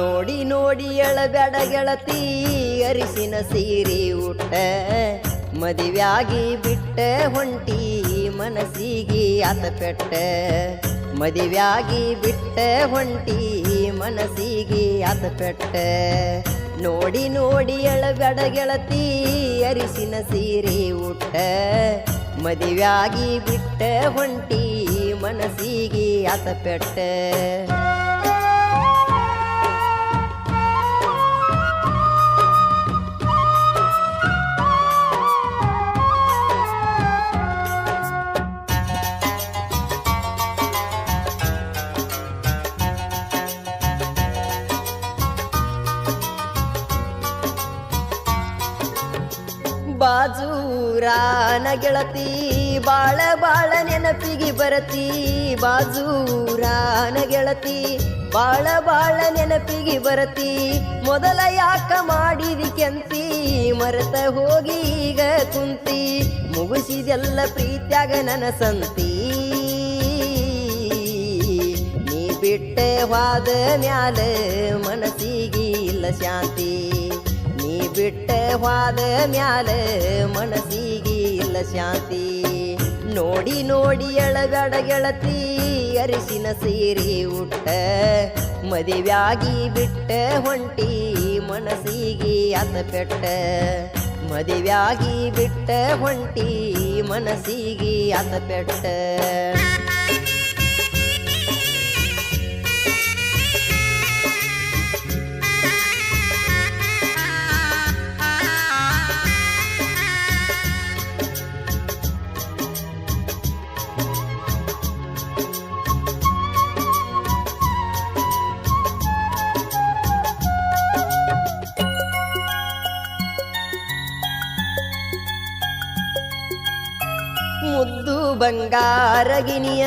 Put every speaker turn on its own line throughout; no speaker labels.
ನೋಡಿ ನೋಡಿ ಎಳಬೇಡ ಗೆಳತಿ, ಅರಿಸಿನ ಸೀರೆ ಉಟ್ಟ, ಮದುವೆಯಾಗಿ ಬಿಟ್ಟ ಹೊಂಟಿ ಮನಸ್ಸಿಗೆ ಆತ ಪೆಟ್ಟ. ಮದುವೆಯಾಗಿ ಬಿಟ್ಟ ಹೊಂಟಿ ಮನಸ್ಸಿಗೆ ಆತ ಪೆಟ್ಟ. ನೋಡಿ ನೋಡಿ ಎಳಬೇಡ ಗೆಳತಿ, ಅರಿಸಿನ ಸೀರೆ ಉಟ್ಟ, ಮದುವೆಯಾಗಿ ಬಿಟ್ಟ ಹೊಂಟಿ ಮನಸ್ಸಿಗೆ ಆತ ಪೆಟ್ಟ. ಬಾಜೂರಾನ ಗೆಳತಿ, ಬಾಳ ಬಾಳ ನೆನಪಿಗೆ ಬರತಿ. ಬಾಜೂರಾನ ಗೆಳತಿ, ಬಾಳ ಬಾಳ ನೆನಪಿಗೆ ಬರತಿ. ಮೊದಲ ಯಾಕ ಮಾಡಿದಿ ಕೆಂತಿ, ಮರೆತ ಹೋಗಿ ಈಗ ಕುಂತಿ. ಮುಗಿಸಿದೆಲ್ಲ ಪ್ರೀತ್ಯಾಗ ನನ್ನ ಸಂತಿ ನೀ ಬಿಟ್ಟೆ ವಾದ ಮ್ಯಾಲ ಮನಸ್ಸಿಗೆ ಇಲ್ಲ ಶಾಂತಿ. ಬಿಟ್ಟೆ ವಾದ ಮ್ಯಾಲ ಮನಸ್ಸಿಗೆ ಇಲ್ಲ ಶಾಂತಿ. ನೋಡಿ ನೋಡಿ ಎಳಗಡ ಗೆಳತಿ ಅರಿಸಿನ ಸೀರಿ ಉಟ್ಟ, ಮದುವೆಯಾಗಿ ಬಿಟ್ಟ ಹೊಂಟಿ ಮನಸ್ಸಿಗೆ ಅತ ಪೆಟ್ಟ. ಮದುವೆಯಾಗಿ ಬಿಟ್ಟ ಹೊಂಟಿ ಮನಸ್ಸಿಗೆ ಅತ ಪೆಟ್ಟ. ಬಂಗಾರಗಿನಿಯ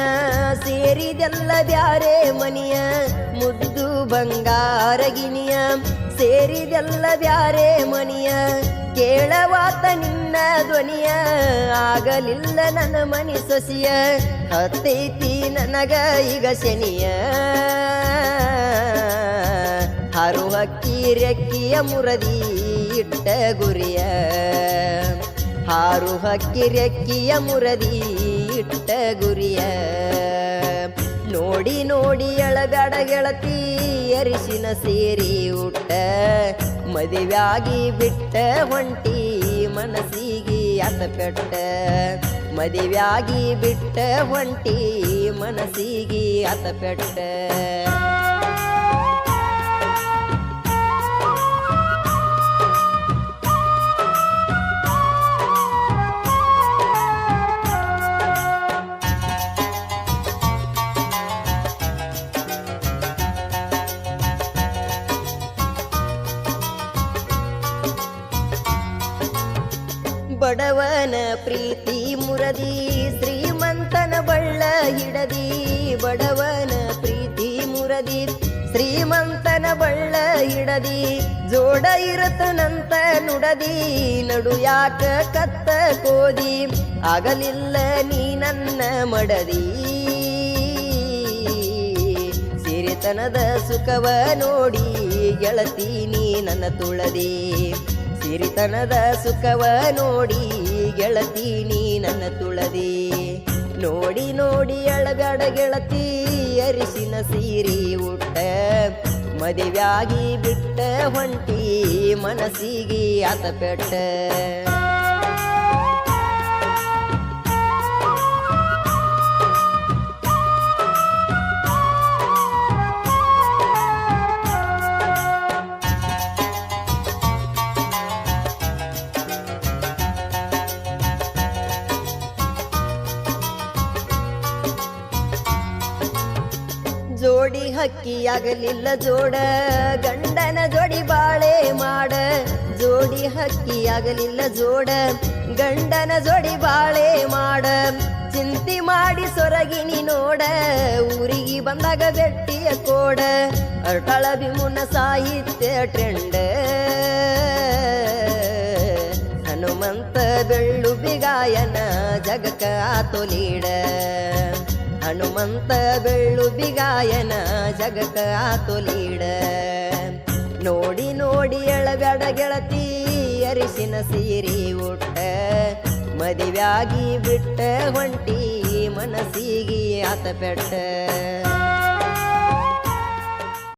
ಸೇರಿದೆಲ್ಲ ಬ್ಯಾರೆ ಮನಿಯ. ಮುದ್ದು ಬಂಗಾರಗಿನಿಯ ಸೇರಿದೆಲ್ಲ ಬ್ಯಾರೆ ಮನಿಯ. ಕೇಳವಾತ ನಿನ್ನ ಧ್ವನಿಯ, ಆಗಲಿಲ್ಲ ನನ್ನ ಮನಿ ಸೊಸಿಯ. ಹತ್ತೈತಿ ನನಗ ಈಗ ಶನಿಯ. ಹಕ್ಕಿ ರೆಕ್ಕಿಯ ಮುರದಿ ಇಟ್ಟ ಗುರಿಯ. ಹಾರು ಹಕ್ಕಿ ಮುರದಿ ಇಟ್ಟ ಗುರಿಯ. ನೋಡಿ ನೋಡಿ ಎಳಗಡ ಗೆಳತಿ, ಅರಿಶಿನ ಸೇರಿ ಉಟ್ಟ. ಮದುವೆಯಾಗಿ ಬಿಟ್ಟ ಹೊಂಟಿ ಮನಸ್ಸಿಗೆ ಆತ ಪೆಟ್ಟ ಮದುವ್ಯಾಗಿ ಬಿಟ್ಟ ಹೊಂಟಿ ಮನಸ್ಸಿಗೆ ಆತ ಬಡವನ ಪ್ರೀತಿ ಮುರದಿ, ಶ್ರೀಮಂತನ ಬಳ್ಳ ಹಿಡದಿ, ಬಡವನ ಪ್ರೀತಿ ಮುರದಿ, ಶ್ರೀಮಂತನ ಬಳ್ಳ ಹಿಡದಿ, ಜೋಡ ಇರತನಂತ ನುಡದಿ, ನಡು ಯಾಕ ಕತ್ತ ಕೋದಿ, ಆಗಲಿಲ್ಲ ನೀ ನನ್ನ ಮಡದಿ. ಸಿರಿತನದ ಸುಖವ ನೋಡಿ ಗೆಳತಿ ನೀ ನನ್ನ ತುಳದಿ. ಸಿರಿತನದ ಸುಖವ ನೋಡಿ ಗೆಳತಿ ನೀ ನನ್ನ ತುಳದಿ. ನೋಡಿ ನೋಡಿ ಅಳಗಾಡ ಗೆಳತಿ ಅರಿಶಿನ ಸೀರಿ ಉಟ್ಟ. ಮದುವೆಯಾಗಿ ಬಿಟ್ಟ ಹೊಂಟಿ ಮನಸ್ಸಿಗೆ ಆತ ಪೆಟ್ಟ ಜೋಡಿ ಹಕ್ಕಿಯಾಗಲಿಲ್ಲ ಜೋಡ, ಗಂಡನ ಜೋಡಿ ಬಾಳೆ ಮಾಡ. ಜೋಡಿ ಹಕ್ಕಿಯಾಗಲಿಲ್ಲ ಜೋಡ, ಗಂಡನ ಜೋಡಿ ಬಾಳೆ ಮಾಡ. ಚಿಂತಿ ಮಾಡಿ ಸೊರಗಿನಿ ನೋಡ, ಊರಿಗೆ ಬಂದಾಗ ಬೆಟ್ಟಿಯ ಕೋಡ. ಅರ್ಟಳ ಬಿಮುನ ಸಾಹಿತ್ಯ ಟ್ರೆಂಡ್. ಹನುಮಂತ ಬೆಳ್ಳು ಬಿಗಾಯನ ಜಗಕ ಆತೊಲೀಡ. ಹನುಮಂತ ಬೆಳ್ಳು ಬಿಗಾಯನ ಜಗಕ ಆತುಲೀಡ ನೋಡಿ ನೋಡಿ ಎಳಬ್ಯಾಡ ಗೆಳತಿ ಅರಿಶಿನ ಸೀರಿ ಉಟ್ಟ. ಮದಿವ್ಯಾಗಿ ಬಿಟ್ಟ ಹೊಂಟಿ ಮನಸ್ಸಿಗೆ ಆತ ಪೆಟ್ಟ